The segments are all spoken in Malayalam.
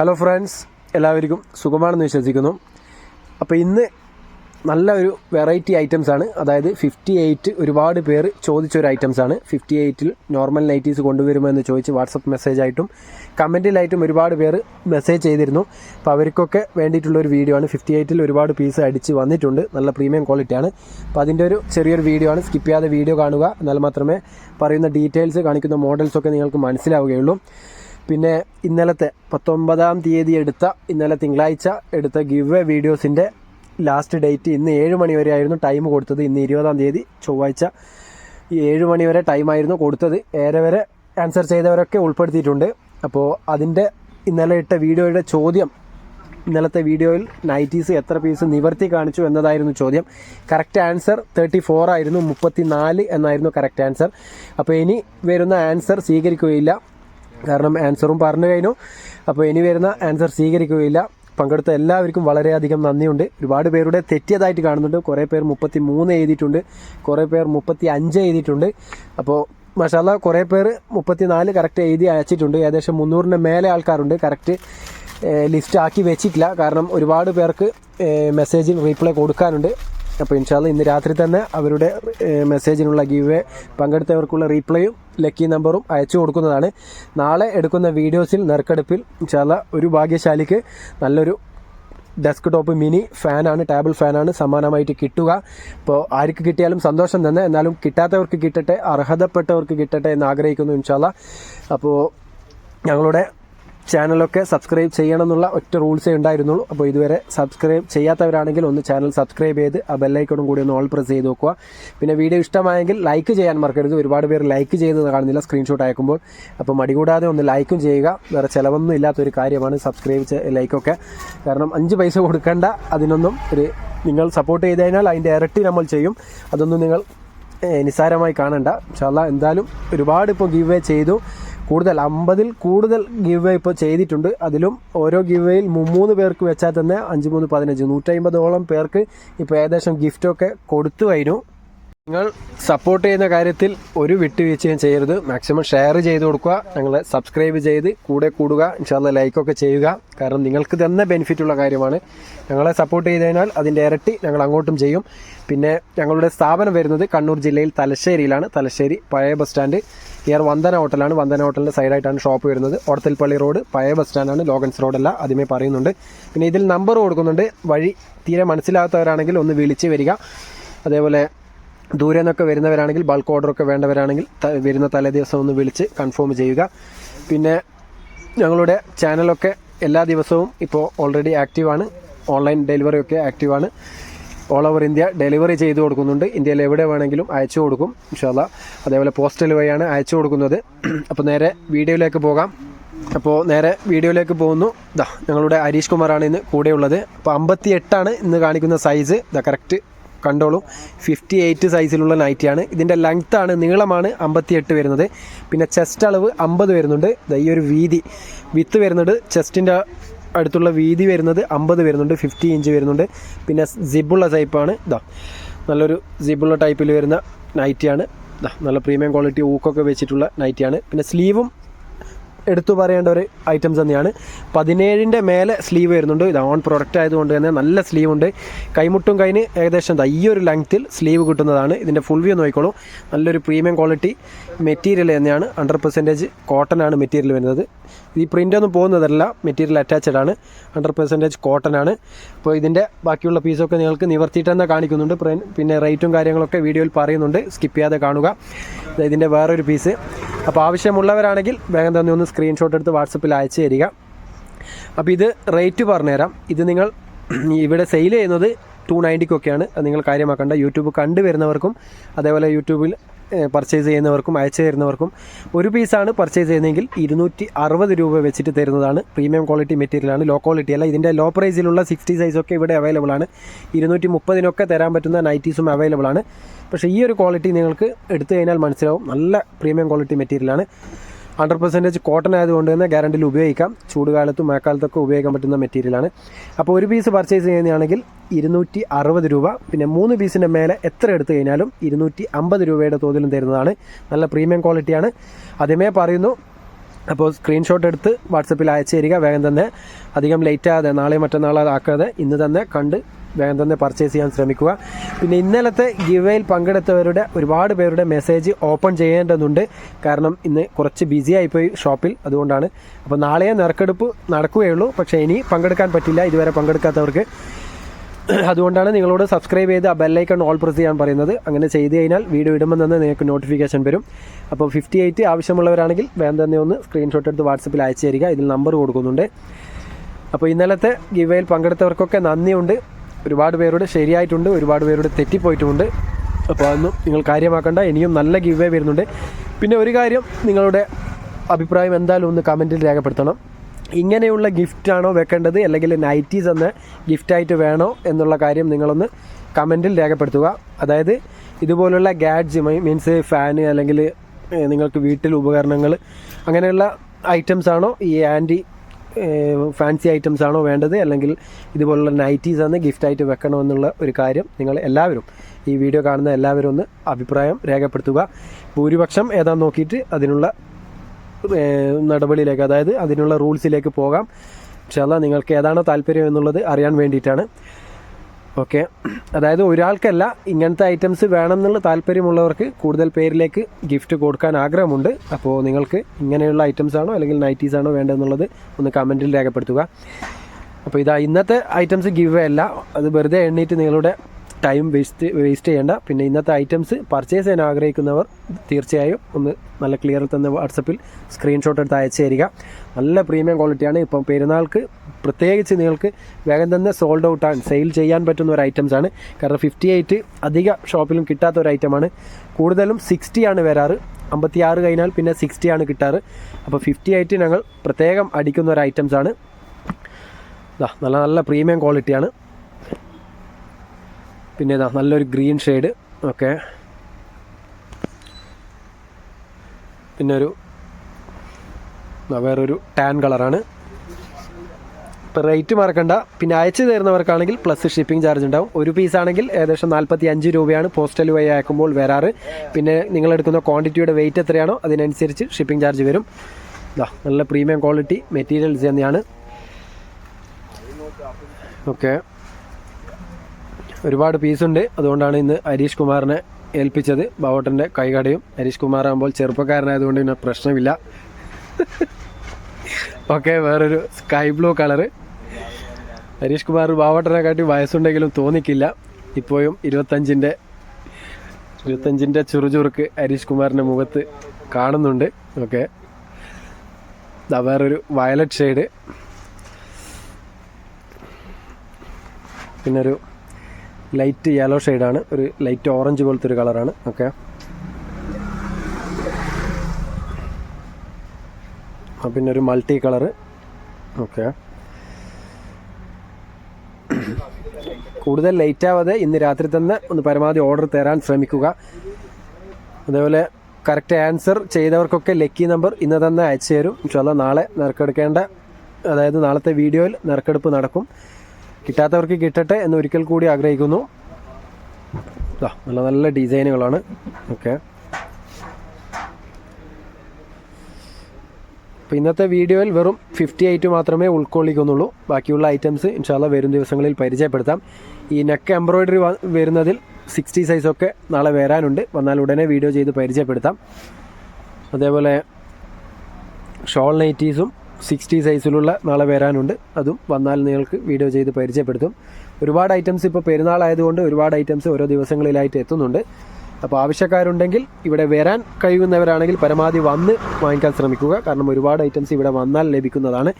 ഹലോ ഫ്രണ്ട്സ് എല്ലാവർക്കും സുഖമാണെന്ന് വിശ്വസിക്കുന്നു. അപ്പോൾ ഇന്ന് നല്ല ഒരു വെറൈറ്റി ഐറ്റംസ് ആണ്. അതായത് ഫിഫ്റ്റി എയ്റ്റ് ഒരുപാട് പേർ ചോദിച്ച ഒരു ഐറ്റംസ് ആണ്. ഫിഫ്റ്റി എയ്റ്റിൽ നോർമൽ നൈറ്റീസ് കൊണ്ടുവരുമോ എന്ന് ചോദിച്ച് വാട്സപ്പ് മെസ്സേജ് ആയിട്ടും കമന്റിലായിട്ടും ഒരുപാട് പേർ മെസ്സേജ് ചെയ്തിരുന്നു. അപ്പോൾ അവർക്കൊക്കെ വേണ്ടിയിട്ടുള്ള ഒരു വീഡിയോ ആണ്. ഫിഫ്റ്റി എയ്റ്റിൽ ഒരുപാട് പീസ് അടിച്ച് വന്നിട്ടുണ്ട്. നല്ല പ്രീമിയം ക്വാളിറ്റി ആണ്. അപ്പോൾ അതിന്റെ ഒരു ചെറിയൊരു വീഡിയോ ആണ്. സ്കിപ്പ് ചെയ്യാതെ വീഡിയോ കാണുക. എന്നാൽ മാത്രമേ പറയുന്ന ഡീറ്റെയിൽസ് കാണിക്കുന്ന മോഡൽസൊക്കെ നിങ്ങൾക്ക് മനസ്സിലാവുകയുള്ളൂ. പിന്നെ ഇന്നലത്തെ പത്തൊമ്പതാം തീയതി എടുത്ത ഇന്നലെ തിങ്കളാഴ്ച എടുത്ത ഗിവ് എ വീഡിയോസിന്റെ ലാസ്റ്റ് ഡേറ്റ് ഇന്ന് ഏഴ് മണി വരെ ആയിരുന്നു ടൈം കൊടുത്തത്. ഇന്ന് ഇരുപതാം തീയതി ചൊവ്വാഴ്ച ഈ ഏഴ് മണി വരെ ടൈമായിരുന്നു കൊടുത്തത്. ഏറെ വരെ ആൻസർ ചെയ്തവരൊക്കെ ഉൾപ്പെടുത്തിയിട്ടുണ്ട്. അപ്പോൾ അതിന്റെ ഇന്നലെ ഇട്ട വീഡിയോയുടെ ചോദ്യം ഇന്നലത്തെ വീഡിയോയിൽ നൈറ്റീസ് എത്ര പീസ് നിവർത്തി കാണിച്ചു എന്നതായിരുന്നു ചോദ്യം. കറക്റ്റ് ആൻസർ തേർട്ടി ഫോർ ആയിരുന്നു മുപ്പത്തി നാല് എന്നായിരുന്നു കറക്റ്റ് ആൻസർ അപ്പോൾ ഇനി വരുന്ന ആൻസർ സ്വീകരിക്കുകയില്ല. കാരണം ആൻസറും പറഞ്ഞു കഴിഞ്ഞു. അപ്പോൾ ഇനി വരുന്ന ആൻസർ സ്വീകരിക്കുകയില്ല. പങ്കെടുത്ത എല്ലാവർക്കും വളരെയധികം നന്ദിയുണ്ട്. ഒരുപാട് പേരുടെ തെറ്റിയതായിട്ട് കാണുന്നുണ്ട്. കുറേ പേർ മുപ്പത്തി മൂന്ന് എഴുതിയിട്ടുണ്ട്. കുറേ പേർ മുപ്പത്തി അഞ്ച് എഴുതിയിട്ടുണ്ട്. അപ്പോൾ മഷാല കുറേ പേർ മുപ്പത്തി നാല് കറക്റ്റ് എഴുതി അയച്ചിട്ടുണ്ട്. ഏകദേശം മുന്നൂറിന് മേലെ ആൾക്കാരുണ്ട്. കറക്റ്റ് ലിസ്റ്റ് ആക്കി വെച്ചിട്ടില്ല. കാരണം ഒരുപാട് പേർക്ക് മെസ്സേജിൽ റീപ്ലൈ കൊടുക്കാനുണ്ട്. അപ്പോൾ ഇൻഷാല്ല ഇന്ന് രാത്രി തന്നെ അവരുടെ മെസ്സേജിനുള്ള ഗീവ് പങ്കെടുത്തവർക്കുള്ള റീപ്ലൈയും ലക്കി നമ്പറും അയച്ചു കൊടുക്കുന്നതാണ്. നാളെ എടുക്കുന്ന വീഡിയോസിൽ നെറുക്കെടുപ്പിൽ ഇൻഷാല്ല ഒരു ഭാഗ്യശാലിക്ക് നല്ലൊരു ഡെസ്ക് ടോപ്പ് മിനി ഫാനാണ് ടേബിൾ ഫാനാണ് സമ്മാനമായിട്ട് കിട്ടുക. അപ്പോൾ ആർക്ക് കിട്ടിയാലും സന്തോഷം തന്നെ എന്നാലും കിട്ടാത്തവർക്ക് കിട്ടട്ടെ അർഹതപ്പെട്ടവർക്ക് കിട്ടട്ടെ എന്ന് ആഗ്രഹിക്കുന്നു ഇൻഷാല്ല അപ്പോൾ ഞങ്ങളുടെ ചാനലൊക്കെ സബ്സ്ക്രൈബ് ചെയ്യണം എന്നുള്ള ഒറ്റ റൂൾസേ ഉണ്ടായിരുന്നുള്ളൂ. അപ്പോൾ ഇതുവരെ സബ്സ്ക്രൈബ് ചെയ്യാത്തവരാണെങ്കിൽ ഒന്ന് ചാനൽ സബ്സ്ക്രൈബ് ചെയ്ത് ആ ബെല്ലൈക്കോടും കൂടി ഒന്ന് ഓൾ പ്രസ് ചെയ്ത് നോക്കുക. പിന്നെ വീഡിയോ ഇഷ്ടമായെങ്കിൽ ലൈക്ക് ചെയ്യാൻ മറക്കരുത്. ഒരുപാട് പേര് ലൈക്ക് ചെയ്തത് കാണുന്നില്ല. സ്ക്രീൻഷോട്ട് അയക്കുമ്പോൾ. അപ്പോൾ മടി കൂടാതെ ഒന്ന് ലൈക്കും ചെയ്യുക. വേറെ ചിലവൊന്നും ഇല്ലാത്തൊരു കാര്യമാണ് സബ്സ്ക്രൈബ് ലൈക്കൊക്കെ കാരണം അഞ്ച് പൈസ കൊടുക്കേണ്ട. അതിനൊന്നും ഒരു നിങ്ങൾ സപ്പോർട്ട് ചെയ്ത് കഴിഞ്ഞാൽ അതിന്റെ ഇരട്ടി നമ്മൾ ചെയ്യും. അതൊന്നും നിങ്ങൾ നിസ്സാരമായി കാണണ്ട. ചാല എന്തായാലും ഒരുപാട് ഇപ്പോൾ ഗിവ് ചെയ്തു. കൂടുതൽ അമ്പതിൽ കൂടുതൽ ഗിവ് വേ ഇപ്പോൾ ചെയ്തിട്ടുണ്ട്. അതിലും ഓരോ ഗിവ് വേയിൽ മുമ്മൂന്ന് പേർക്ക് വെച്ചാൽ തന്നെ അഞ്ച് മൂന്ന് പതിനഞ്ച് നൂറ്റമ്പതോളം പേർക്ക് ഇപ്പോൾ ഏകദേശം ഗിഫ്റ്റൊക്കെ കൊടുത്തു കഴിഞ്ഞു. നിങ്ങൾ സപ്പോർട്ട് ചെയ്യുന്ന കാര്യത്തിൽ ഒരു വിട്ടുവീഴ്ചയും ചെയ്യരുത്. മാക്സിമം ഷെയർ ചെയ്ത് കൊടുക്കുക. ഞങ്ങളെ സബ്സ്ക്രൈബ് ചെയ്ത് കൂടെ കൂടുക. ഇൻഷാല്ല ലൈക്കൊക്കെ ചെയ്യുക. കാരണം നിങ്ങൾക്ക് തന്നെ ബെനിഫിറ്റ് ഉള്ള കാര്യമാണ്. ഞങ്ങളെ സപ്പോർട്ട് ചെയ്ത് കഴിഞ്ഞാൽ അതിന്റെ ഇരട്ടി ഞങ്ങൾ അങ്ങോട്ടും ചെയ്യും. പിന്നെ ഞങ്ങളുടെ സ്ഥാപനം വരുന്നത് കണ്ണൂർ ജില്ലയിൽ തലശ്ശേരിയിലാണ്. തലശ്ശേരി പഴയ ബസ് സ്റ്റാൻഡ് ഇയർ വന്ദന ഹോട്ടലാണ് വന്ദന ഹോട്ടലിന്റെ സൈഡായിട്ടാണ് ഷോപ്പ് വരുന്നത്. ഓടത്തിൽപ്പള്ളി റോഡ് പഴയ ബസ് സ്റ്റാൻഡാണ് ലോഗൻസ് റോഡല്ല ആദ്യമേ പറയുന്നുണ്ട്. പിന്നെ ഇതിൽ നമ്പർ കൊടുക്കുന്നുണ്ട്. വഴി തീരെ മനസ്സിലാകാത്തവരാണെങ്കിൽ ഒന്ന് വിളിച്ച് വരിക. അതേപോലെ ദൂരെ നിന്നൊക്കെ വരുന്നവരാണെങ്കിൽ ബൾക്ക് ഓർഡറൊക്കെ വേണ്ടവരാണെങ്കിൽ വരുന്ന തലേ ദിവസം ഒന്ന് വിളിച്ച് കൺഫേം ചെയ്യുക. പിന്നെ ഞങ്ങളുടെ ചാനലൊക്കെ എല്ലാ ദിവസവും ഇപ്പോൾ ഓൾറെഡി ആക്റ്റീവാണ് ഓൺലൈൻ ഡെലിവറിയൊക്കെ ആക്റ്റീവാണ് ഓൾ ഓവർ ഇന്ത്യ ഡെലിവറി ചെയ്ത് കൊടുക്കുന്നുണ്ട്. ഇന്ത്യയിൽ എവിടെ വേണമെങ്കിലും അയച്ചു കൊടുക്കും. ഇൻഷാല്ല അതേപോലെ പോസ്റ്റൽ വഴിയാണ് അയച്ചു കൊടുക്കുന്നത്. അപ്പോൾ നേരെ വീഡിയോയിലേക്ക് പോകാം. അപ്പോൾ നേരെ വീഡിയോയിലേക്ക് പോകുന്നു. ഇതാ ഞങ്ങളുടെ ഹരീഷ് കുമാറാണ് ഇന്ന് കൂടെയുള്ളത്. അപ്പോൾ അമ്പത്തി എട്ടാണ് ഇന്ന് കാണിക്കുന്ന സൈസ് ഇതാ കറക്റ്റ് കണ്ടോളൂ. ഫിഫ്റ്റി എയ്റ്റ് സൈസിലുള്ള നൈറ്റിയാണ് ഇതിന്റെ ലെങ്ത്താണ് നീളമാണ് അമ്പത്തി എട്ട് വരുന്നത്. പിന്നെ ചെസ്റ്റ് അളവ് അമ്പത് വരുന്നുണ്ട്. ഈ ഒരു വീതി. വിത്ത് വരുന്നത് ചെസ്റ്റിന്റെ അടുത്തുള്ള വീതി വരുന്നത് അമ്പത് വരുന്നുണ്ട് ഫിഫ്റ്റി ഇഞ്ച് വരുന്നുണ്ട്. പിന്നെ സിബുള്ള ടൈപ്പാണ് ഇതാ നല്ലൊരു സിബുള്ള ടൈപ്പിൽ വരുന്ന നൈറ്റിയാണ് ഇതാ നല്ല പ്രീമിയം ക്വാളിറ്റി ഊക്കൊക്കെ വെച്ചിട്ടുള്ള നൈറ്റിയാണ് പിന്നെ സ്ലീവും എടുത്തു പറയേണ്ട ഒരു ഐറ്റംസ് തന്നെയാണ്. പതിനേഴിന്റെ മേലെ സ്ലീവ് വരുന്നുണ്ട്. ഇത് ഓൺ പ്രൊഡക്റ്റ് ആയതുകൊണ്ട് തന്നെ നല്ല സ്ലീവ് ഉണ്ട്. കൈമുട്ടും കൈന് ഏകദേശം ഈ ഒരു ലെങ്ത്തിൽ സ്ലീവ് കിട്ടുന്നതാണ്. ഇതിന്റെ ഫുൾ വ്യൂ നോക്കിക്കോളൂ. നല്ലൊരു പ്രീമിയം ക്വാളിറ്റി മെറ്റീരിയൽ തന്നെയാണ്. ഹൺഡ്രഡ് പെർസെന്റേജ് കോട്ടൺ ആണ് മെറ്റീരിയൽ വരുന്നത്. ഈ പ്രിന്റ് ഒന്നും പോകുന്നതല്ല. മെറ്റീരിയൽ അറ്റാച്ചഡ് ആണ്. ഹൺഡ്രഡ് പെർസെന്റേജ് കോട്ടൺ ആണ്. അപ്പോൾ ഇതിന്റെ ബാക്കിയുള്ള പീസൊക്കെ നിങ്ങൾക്ക് നിവർത്തിയിട്ട് തന്നെ കാണിക്കുന്നുണ്ട് പിന്നെ റേറ്റും കാര്യങ്ങളൊക്കെ വീഡിയോയിൽ പറയുന്നുണ്ട്. സ്കിപ്പ് ചെയ്യാതെ കാണുക. ഇതിന്റെ വേറൊരു പീസ് അപ്പോൾ ആവശ്യമുള്ളവരാണെങ്കിൽ വേഗം തന്നെ ഒന്ന് സ്ക്രീൻഷോട്ട് എടുത്ത് വാട്സപ്പിൽ അയച്ചു തരിക. അപ്പോൾ ഇത് റേറ്റ് പറഞ്ഞുതരാം. ഇത് നിങ്ങൾ ഇവിടെ സെയിൽ ചെയ്യുന്നത് ടു നയന്റിക്കൊക്കെയാണ് അത് നിങ്ങൾ കാര്യമാക്കേണ്ട. യൂട്യൂബ് കണ്ടുവരുന്നവർക്കും അതേപോലെ യൂട്യൂബിൽ പർച്ചേസ് ചെയ്യുന്നവർക്കും അയച്ചു തരുന്നവർക്കും ഒരു പീസാണ് പർച്ചേസ് ചെയ്യുന്നതെങ്കിൽ ഇരുന്നൂറ്റി അറുപത് രൂപ വെച്ചിട്ട് തരുന്നതാണ്. പ്രീമിയം ക്വാളിറ്റി മെറ്റീരിയലാണ് ലോ ക്വാളിറ്റി അല്ല. ഇതിന്റെ ലോ പ്രൈസിലുള്ള സിക്സ്റ്റി സൈസൊക്കെ ഇവിടെ അവൈലബിൾ ആണ്. ഇരുന്നൂറ്റി മുപ്പതിനൊക്കെ തരാൻ പറ്റുന്ന നൈറ്റീസും അവൈലബിൾ ആണ്. പക്ഷേ ഈ ഒരു ക്വാളിറ്റി നിങ്ങൾക്ക് എടുത്തു കഴിഞ്ഞാൽ മനസ്സിലാവും. നല്ല പ്രീമിയം ക്വാളിറ്റി മെറ്റീരിയലാണ് ഹൺഡ്രഡ് പെർസെന്റേജ് കോട്ടൺ ആയതുകൊണ്ട് തന്നെ ഗ്യാരണ്ടിയിൽ ഉപയോഗിക്കാം. ചൂടുകാലത്തും മഴക്കാലത്തൊക്കെ ഉപയോഗിക്കാൻ പറ്റുന്ന മെറ്റീരിയലാണ് അപ്പോൾ ഒരു പീസ് പർച്ചേസ് ചെയ്യുന്നതാണെങ്കിൽ ഇരുന്നൂറ്റി അറുപത് രൂപ. പിന്നെ മൂന്ന് പീസിന്റെ മേലെ എത്ര എടുത്തു കഴിഞ്ഞാലും ഇരുന്നൂറ്റി അമ്പത് രൂപയുടെ തോതിലും തരുന്നതാണ്. നല്ല പ്രീമിയം ക്വാളിറ്റിയാണ് ആദ്യമേ പറയുന്നു. അപ്പോൾ സ്ക്രീൻഷോട്ട് എടുത്ത് വാട്സപ്പിൽ അയച്ചു തരിക. വേഗം തന്നെ. അധികം ലേറ്റ് ആകാതെ നാളെ മറ്റന്നാളെ ആക്കാതെ ഇന്ന് തന്നെ കണ്ട് വേഗം തന്നെ പർച്ചേസ് ചെയ്യാൻ ശ്രമിക്കുക. പിന്നെ ഇന്നലത്തെ ഗിവയിൽ പങ്കെടുത്തവരുടെ ഒരുപാട് പേരുടെ മെസ്സേജ് ഓപ്പൺ ചെയ്യേണ്ടതുണ്ട്. കാരണം ഇന്ന് കുറച്ച് ബിസി ആയിപ്പോയി ഷോപ്പിൽ അതുകൊണ്ടാണ്. അപ്പോൾ നാളെയേ നറുക്കെടുപ്പ് നടക്കുകയുള്ളൂ. പക്ഷേ ഇനി പങ്കെടുക്കാൻ പറ്റില്ല. ഇതുവരെ പങ്കെടുക്കാത്തവർക്ക്. അതുകൊണ്ടാണ് നിങ്ങളോട് സബ്സ്ക്രൈബ് ചെയ്ത് ആ ബെല്ലൈക്കൺ ഓൾ പ്രസ് ചെയ്യാൻ പറയുന്നത്. അങ്ങനെ ചെയ്ത് കഴിഞ്ഞാൽ വീഡിയോ ഇടുമ്പോൾ തന്നെ നിങ്ങൾക്ക് നോട്ടിഫിക്കേഷൻ വരും. അപ്പോൾ ഫിഫ്റ്റി എയ്റ്റ് ആവശ്യമുള്ളവരാണെങ്കിൽ വേഗം തന്നെ ഒന്ന് സ്ക്രീൻഷോട്ട് എടുത്ത് വാട്സപ്പിൽ അയച്ചു തരിക. ഇതിൽ നമ്പർ കൊടുക്കുന്നുണ്ട്. അപ്പോൾ ഇന്നലത്തെ ഗിവയിൽ പങ്കെടുത്തവർക്കൊക്കെ നന്ദിയുണ്ട്. ഒരുപാട് പേരോട് ശരിയായിട്ടുണ്ട് ഒരുപാട് പേരോട് തെറ്റിപ്പോയിട്ടുമുണ്ട് അപ്പോൾ അതൊന്നും നിങ്ങൾ കാര്യമാക്കേണ്ട ഇനിയും നല്ല ഗീവ് വരുന്നുണ്ട്. പിന്നെ ഒരു കാര്യം നിങ്ങളുടെ അഭിപ്രായം എന്തായാലും ഒന്ന് കമന്റിൽ രേഖപ്പെടുത്തണം. ഇങ്ങനെയുള്ള ഗിഫ്റ്റാണോ വെക്കേണ്ടത് അല്ലെങ്കിൽ നൈറ്റീസ് എന്ന ഗിഫ്റ്റായിട്ട് വേണോ എന്നുള്ള കാര്യം നിങ്ങളൊന്ന് കമന്റിൽ രേഖപ്പെടുത്തുക. അതായത് ഇതുപോലുള്ള ഗാഡ്ജ് മീൻസ് ഫാന് അല്ലെങ്കിൽ നിങ്ങൾക്ക് വീട്ടിൽ ഉപകരണങ്ങൾ അങ്ങനെയുള്ള ഐറ്റംസ് ആണോ ഈ ആന്റി ഫാൻസി ഐറ്റംസ് ആണോ വേണ്ടത്? അല്ലെങ്കിൽ ഇതുപോലുള്ള നൈറ്റീസ് ആണ് ഗിഫ്റ്റായിട്ട് വെക്കണമെന്നുള്ള ഒരു കാര്യം നിങ്ങൾ എല്ലാവരും ഈ വീഡിയോ കാണുന്ന എല്ലാവരും ഒന്ന് അഭിപ്രായം രേഖപ്പെടുത്തുക. ഭൂരിപക്ഷം ഏതാന്ന് നോക്കിയിട്ട് അതിനുള്ള നടപടിയിലേക്ക് അതായത് അതിനുള്ള റൂൾസിലേക്ക് പോകാം. പക്ഷേ അല്ല നിങ്ങൾക്ക് ഏതാണോ താല്പര്യം എന്നുള്ളത് അറിയാൻ വേണ്ടിയിട്ടാണ്. ഓക്കെ. അതായത് ഒരാൾക്കല്ല ഇങ്ങനത്തെ ഐറ്റംസ് വേണം എന്നുള്ള താല്പര്യമുള്ളവർക്ക് കൂടുതൽ പേരിലേക്ക് ഗിഫ്റ്റ് കൊടുക്കാൻ ആഗ്രഹമുണ്ട്. അപ്പോൾ നിങ്ങൾക്ക് ഇങ്ങനെയുള്ള ഐറ്റംസ് ആണോ അല്ലെങ്കിൽ നൈറ്റീസ് ആണോ വേണ്ടതെന്നുള്ളത് ഒന്ന് കമന്റിൽ രേഖപ്പെടുത്തുക. അപ്പോൾ ഇതാ ഇന്നത്തെ ഐറ്റംസ് ഗിവ് അല്ല. അത് വെറുതെ എണ്ണീറ്റ് നിങ്ങളുടെ ടൈം വേസ്റ്റ് വേസ്റ്റ് ചെയ്യേണ്ട. പിന്നെ ഇന്നത്തെ ഐറ്റംസ് പർച്ചേസ് ചെയ്യാൻ ആഗ്രഹിക്കുന്നവർ തീർച്ചയായും ഒന്ന് നല്ല ക്ലിയറിൽ തന്നെ വാട്സപ്പിൽ സ്ക്രീൻഷോട്ട് എടുത്ത് അയച്ചു തരിക. നല്ല പ്രീമിയം ക്വാളിറ്റിയാണ്. ഇപ്പം പെരുന്നാൾക്ക് പ്രത്യേകിച്ച് നിങ്ങൾക്ക് വേഗം തന്നെ സോൾഡ് ഔട്ട് ആണ് സെയിൽ ചെയ്യാൻ പറ്റുന്ന ഒരു ഐറ്റംസ് ആണ്. കാരണം ഫിഫ്റ്റി എയ്റ്റ് അധിക ഷോപ്പിലും കിട്ടാത്ത ഒരു ഐറ്റമാണ് കൂടുതലും സിക്സ്റ്റി ആണ് വരാറ്. അമ്പത്തി ആറ് കഴിഞ്ഞാൽ പിന്നെ സിക്സ്റ്റി ആണ് കിട്ടാറ്. അപ്പോൾ ഫിഫ്റ്റി എയ്റ്റ് ഞങ്ങൾ പ്രത്യേകം അടിക്കുന്ന ഒരു ഐറ്റംസ് ആണ്. നല്ല നല്ല പ്രീമിയം ക്വാളിറ്റിയാണ് പിന്നെ ഇതാ നല്ലൊരു ഗ്രീൻ ഷെയ്ഡ് ഓക്കെ. പിന്നെ ഒരു വേറൊരു ടാൻ കളറാണ് ഇപ്പോൾ റേറ്റ് മറക്കണ്ട. പിന്നെ അയച്ചു തരുന്നവർക്കാണെങ്കിൽ പ്ലസ് ഷിപ്പിംഗ് ചാർജ് ഉണ്ടാവും. ഒരു പീസ് ആണെങ്കിൽ ഏകദേശം നാൽപ്പത്തി അഞ്ച് രൂപയാണ് പോസ്റ്റൽ വഴി അയക്കുമ്പോൾ വരാറ്. പിന്നെ നിങ്ങൾ എടുക്കുന്ന ക്വാണ്ടിറ്റിയുടെ വെയിറ്റ് എത്രയാണോ അതിനനുസരിച്ച് ഷിപ്പിംഗ് ചാർജ് വരും. ദാ നല്ല പ്രീമിയം ക്വാളിറ്റി മെറ്റീരിയൽസ് തന്നെയാണ്. ഓക്കെ ഒരുപാട് പീസുണ്ട് അതുകൊണ്ടാണ് ഇന്ന് ഹരീഷ് കുമാറിനെ ഏൽപ്പിച്ചത്. ബാവോട്ടന്റെ കൈകടയും. ഹരീഷ് കുമാർ ആകുമ്പോൾ ചെറുപ്പക്കാരനായതുകൊണ്ട് പിന്നെ പ്രശ്നമില്ല. ഓക്കെ വേറൊരു sky blue colour Harish Kumar ബാവട്ടനെ കാട്ടി വയസ്സുണ്ടെങ്കിലും തോന്നിക്കില്ല. ഇപ്പോഴും ഇരുപത്തഞ്ചിന്റെ ഇരുപത്തഞ്ചിന്റെ ചുറുചുറുക്ക് ഹരീഷ് കുമാറിന്റെ മുഖത്ത് കാണുന്നുണ്ട്. ഓക്കെ. വേറൊരു വയലറ്റ് ഷെയ്ഡ്. പിന്നെ ഒരു ലൈറ്റ് യെല്ലോ ഷെയ്ഡാണ്. ഒരു ലൈറ്റ് ഓറഞ്ച് പോലത്തെ ഒരു കളറാണ്. ഓക്കെ. പിന്നെ ഒരു മൾട്ടി കളർ ഓക്കെ. കൂടുതൽ ലേറ്റ് ആവാതെ ഇന്ന് രാത്രി തന്നെ ഒന്ന് പരമാവധി ഓർഡർ തരാൻ ശ്രമിക്കുക. അതേപോലെ കറക്റ്റ് ആൻസർ ചെയ്തവർക്കൊക്കെ ലക്കി നമ്പർ ഇന്ന് തന്നെ അയച്ചു തരും. ഇൻഷാല്ല നാളെ നറുക്കെടുക്കേണ്ട അതായത് നാളത്തെ വീഡിയോയിൽ നറുക്കെടുപ്പ് നടക്കും. കിട്ടാത്തവർക്ക് കിട്ടട്ടെ എന്ന് ഒരിക്കൽ കൂടി ആഗ്രഹിക്കുന്നു. നല്ല നല്ല ഡിസൈനുകളാണ് ഓക്കെ. അപ്പോൾ ഇന്നത്തെ വീഡിയോയിൽ വെറും ഫിഫ്റ്റി എയ്റ്റ് മാത്രമേ ഉൾക്കൊള്ളിക്കുന്നുള്ളൂ. ബാക്കിയുള്ള ഐറ്റംസ് ഇൻഷാല്ല വരും ദിവസങ്ങളിൽ പരിചയപ്പെടുത്താം. ഈ നെക്ക് എംബ്രോയിഡറി വരുന്നതിൽ സിക്സ്റ്റി സൈസൊക്കെ നാളെ വരാനുണ്ട്. വന്നാൽ ഉടനെ വീഡിയോ ചെയ്ത് പരിചയപ്പെടുത്താം. അതേപോലെ ഷോൾ നൈറ്റീസും സിക്സ്റ്റി സൈസിലുള്ള നാളെ വരാനുണ്ട്. അതും വന്നാൽ നിങ്ങൾക്ക് വീഡിയോ ചെയ്ത് പരിചയപ്പെടുത്തും. ഒരുപാട് ഐറ്റംസ് ഇപ്പോൾ പെരുന്നാളായതുകൊണ്ട് ഒരുപാട് ഐറ്റംസ് ഓരോ ദിവസങ്ങളിലായിട്ട് എത്തുന്നുണ്ട്. അപ്പോൾ ആവശ്യക്കാരുണ്ടെങ്കിൽ ഇവിടെ വരാൻ കഴിയുന്നവരാണെങ്കിൽ പരമാവധി വന്ന് വാങ്ങിക്കാൻ ശ്രമിക്കുക. കാരണം ഒരുപാട് ഐറ്റംസ് ഇവിടെ വന്നാൽ ലഭിക്കുന്നതാണ്.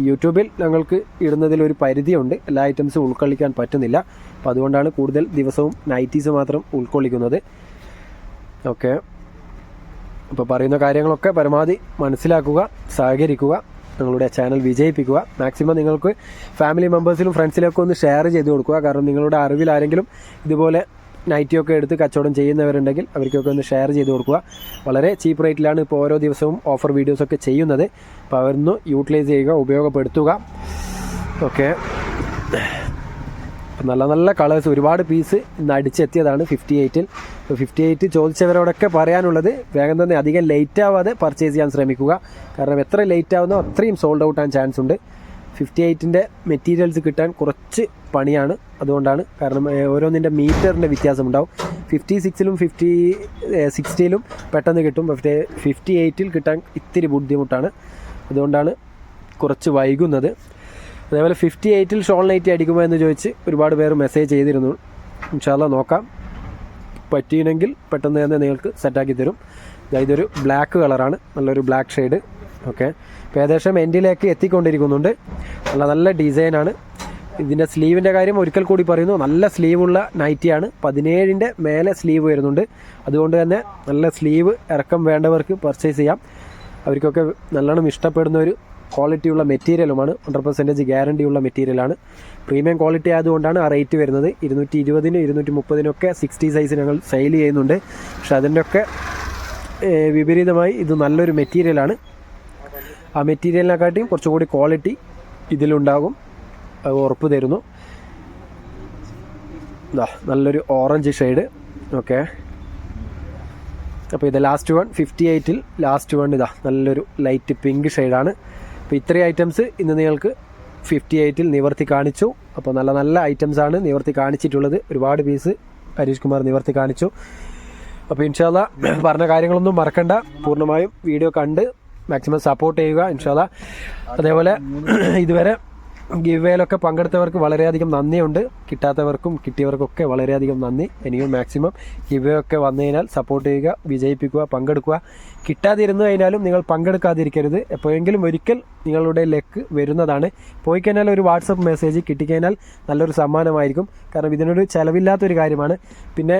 യൂട്യൂബിൽ ഞങ്ങൾക്ക് ഇടുന്നതിൽ ഒരു പരിധിയുണ്ട്. എല്ലാ ഐറ്റംസും ഉൾക്കൊള്ളിക്കാൻ പറ്റുന്നില്ല. അപ്പോൾ അതുകൊണ്ടാണ് കൂടുതൽ ദിവസവും നൈറ്റീസ് മാത്രം ഉൾക്കൊള്ളിക്കുന്നത്. ഓക്കെ. അപ്പോൾ പറയുന്ന കാര്യങ്ങളൊക്കെ പരമാവധി മനസ്സിലാക്കുക സഹകരിക്കുക നിങ്ങളുടെ ചാനൽ വിജയിപ്പിക്കുക. മാക്സിമം നിങ്ങൾക്ക് ഫാമിലി മെമ്പേഴ്സിലും ഫ്രണ്ട്സിലൊക്കെ ഒന്ന് ഷെയർ ചെയ്ത് കൊടുക്കുക. കാരണം നിങ്ങളുടെ അറിവിൽ ആരെങ്കിലും ഇതുപോലെ നൈറ്റിയൊക്കെ എടുത്ത് കച്ചവടം ചെയ്യുന്നവരുണ്ടെങ്കിൽ അവർക്കൊക്കെ ഒന്ന് ഷെയർ ചെയ്ത് കൊടുക്കുക. വളരെ ചീപ്പ് റേറ്റിലാണ് ഇപ്പോൾ ഓരോ ദിവസവും ഓഫർ വീഡിയോസൊക്കെ ചെയ്യുന്നത്. അപ്പോൾ അവരൊന്ന് യൂട്ടിലൈസ് ചെയ്യുക ഉപയോഗപ്പെടുത്തുക. ഓക്കെ. നല്ല നല്ല കളേഴ്സ് ഒരുപാട് പീസ് ഇന്ന് അടിച്ചെത്തിയതാണ് ഫിഫ്റ്റി എയ്റ്റിൽ. അപ്പോൾ ഫിഫ്റ്റി എയ്റ്റ് ചോദിച്ചവരോടൊക്കെ പറയാനുള്ളത് വേഗം തന്നെ അധികം ലേറ്റ് ആവാതെ പർച്ചേസ് ചെയ്യാൻ ശ്രമിക്കുക. കാരണം എത്ര ലേറ്റ് ആവുന്നോ അത്രയും സോൾഡ് ഔട്ട് ആകാൻ ചാൻസ് ഉണ്ട്. ഫിഫ്റ്റി എയ്റ്റിന്റെ മെറ്റീരിയൽസ് കിട്ടാൻ കുറച്ച് പണിയാണ്. അതുകൊണ്ടാണ് കാരണം ഓരോന്നിന്റെ മീറ്ററിന്റെ വ്യത്യാസം ഉണ്ടാവും ഫിഫ്റ്റി സിക്സിലും ഫിഫ്റ്റി സിക്സ്റ്റിയിലും പെട്ടെന്ന് കിട്ടും. പക്ഷേ ഫിഫ്റ്റി എയ്റ്റിൽ കിട്ടാൻ ഇത്തിരി ബുദ്ധിമുട്ടാണ്. അതുകൊണ്ടാണ് കുറച്ച് വൈകുന്നത്. അതേപോലെ ഫിഫ്റ്റി എയ്റ്റിൽ ഷോൾ നൈറ്റി അടിക്കുമോ എന്ന് ചോദിച്ച് ഒരുപാട് പേർ മെസ്സേജ് ചെയ്തിരുന്നു. ഇൻഷാല്ല നോക്കാം. പറ്റിയില്ലെങ്കിൽ പെട്ടെന്ന് തന്നെ നിങ്ങൾക്ക് സെറ്റാക്കി തരും. ഇതൊരു ബ്ലാക്ക് കളറാണ്. നല്ലൊരു ബ്ലാക്ക് ഷെയ്ഡ്. ഓക്കെ. ഇപ്പോൾ ഏകദേശം എൻഡിലേക്ക് എത്തിക്കൊണ്ടിരിക്കുന്നുണ്ട്. നല്ല നല്ല ഡിസൈനാണ്. ഇതിന്റെ സ്ലീവിന്റെ കാര്യം ഒരിക്കൽ കൂടി പറയുന്നു. നല്ല സ്ലീവുള്ള നൈറ്റിയാണ്. പതിനേഴിന്റെ മേലെ സ്ലീവ് വരുന്നുണ്ട്. അതുകൊണ്ട് തന്നെ നല്ല സ്ലീവ് ഇറക്കം വേണ്ടവർക്ക് പർച്ചേസ് ചെയ്യാം. അവർക്കൊക്കെ നല്ലോണം ഇഷ്ടപ്പെടുന്ന ഒരു ക്വാളിറ്റിയുള്ള മെറ്റീരിയലുമാണ്. ഹൺഡ്രഡ് പെർസെന്റേജ് ഗ്യാരണ്ടിയുള്ള മെറ്റീരിയലാണ് പ്രീമിയം ക്വാളിറ്റി ആയതുകൊണ്ടാണ് ആ റേറ്റ് വരുന്നത്. ഇരുന്നൂറ്റി ഇരുപതിന് ഇരുന്നൂറ്റി മുപ്പതിനൊക്കെ സിക്സ്റ്റി സൈസ് ഞങ്ങൾ സെയിൽ ചെയ്യുന്നുണ്ട്. പക്ഷേ അതിന്റെയൊക്കെ വിപരീതമായി ഇത് നല്ലൊരു മെറ്റീരിയലാണ്. ആ മെറ്റീരിയലിനെക്കാട്ടിയും കുറച്ചുകൂടി ക്വാളിറ്റി ഇതിലുണ്ടാകും. അത് ഉറപ്പ് തരുന്നു. നല്ലൊരു ഓറഞ്ച് ഷെയ്ഡ്. ഓക്കെ. അപ്പോൾ ഇത് ലാസ്റ്റ് വൺ ഫിഫ്റ്റി എയ്റ്റിൽ ലാസ്റ്റ് വൺ ഇതാ നല്ലൊരു ലൈറ്റ് പിങ്ക് ഷെയ്ഡാണ്. അപ്പോൾ ഇത്രയും ഐറ്റംസ് ഇന്ന് നിങ്ങൾക്ക് ഫിഫ്റ്റി എയ്റ്റിൽ നിവർത്തി കാണിച്ചു. അപ്പോൾ നല്ല നല്ല ഐറ്റംസ് ആണ് നിവർത്തി കാണിച്ചിട്ടുള്ളത്. ഒരുപാട് പീസ് ഹരീഷ് കുമാർ നിവർത്തി കാണിച്ചു. അപ്പോൾ ഇൻഷാല്ല പറഞ്ഞ കാര്യങ്ങളൊന്നും മറക്കണ്ട. പൂർണമായും വീഡിയോ കണ്ട് മാക്സിമം സപ്പോർട്ട് ചെയ്യുക ഇൻഷാല്ല അതേപോലെ ഇതുവരെ ഗിവേലൊക്കെ പങ്കെടുത്തവർക്ക് വളരെയധികം നന്ദിയുണ്ട്. കിട്ടാത്തവർക്കും കിട്ടിയവർക്കൊക്കെ വളരെയധികം നന്ദി. ഇനിയും മാക്സിമം ഗിവേ ഒക്കെ വന്നു കഴിഞ്ഞാൽ സപ്പോർട്ട് ചെയ്യുക വിജയിപ്പിക്കുക പങ്കെടുക്കുക. കിട്ടാതിരുന്നു കഴിഞ്ഞാലും നിങ്ങൾ പങ്കെടുക്കാതിരിക്കരുത്. എപ്പോഴെങ്കിലും ഒരിക്കൽ നിങ്ങളുടെ ലെക്ക് വരുന്നതാണ്. പോയി കഴിഞ്ഞാൽ ഒരു വാട്സപ്പ് മെസ്സേജ് കിട്ടിക്കഴിഞ്ഞാൽ നല്ലൊരു സമ്മാനമായിരിക്കും. കാരണം ഇതിനൊരു ചിലവില്ലാത്തൊരു കാര്യമാണ്. പിന്നെ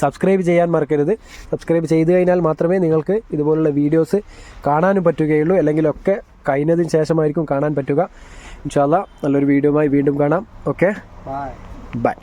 സബ്സ്ക്രൈബ് ചെയ്യാൻ മറക്കരുത്. സബ്സ്ക്രൈബ് ചെയ്ത് കഴിഞ്ഞാൽ മാത്രമേ നിങ്ങൾക്ക് ഇതുപോലുള്ള വീഡിയോസ് കാണാനും പറ്റുകയുള്ളൂ. അല്ലെങ്കിലൊക്കെ കഴിഞ്ഞതിന് ശേഷമായിരിക്കും കാണാൻ പറ്റുക. ഇൻഷാല്ല നല്ലൊരു വീഡിയോയുമായി വീണ്ടും കാണാം. ഓക്കെ. ബൈ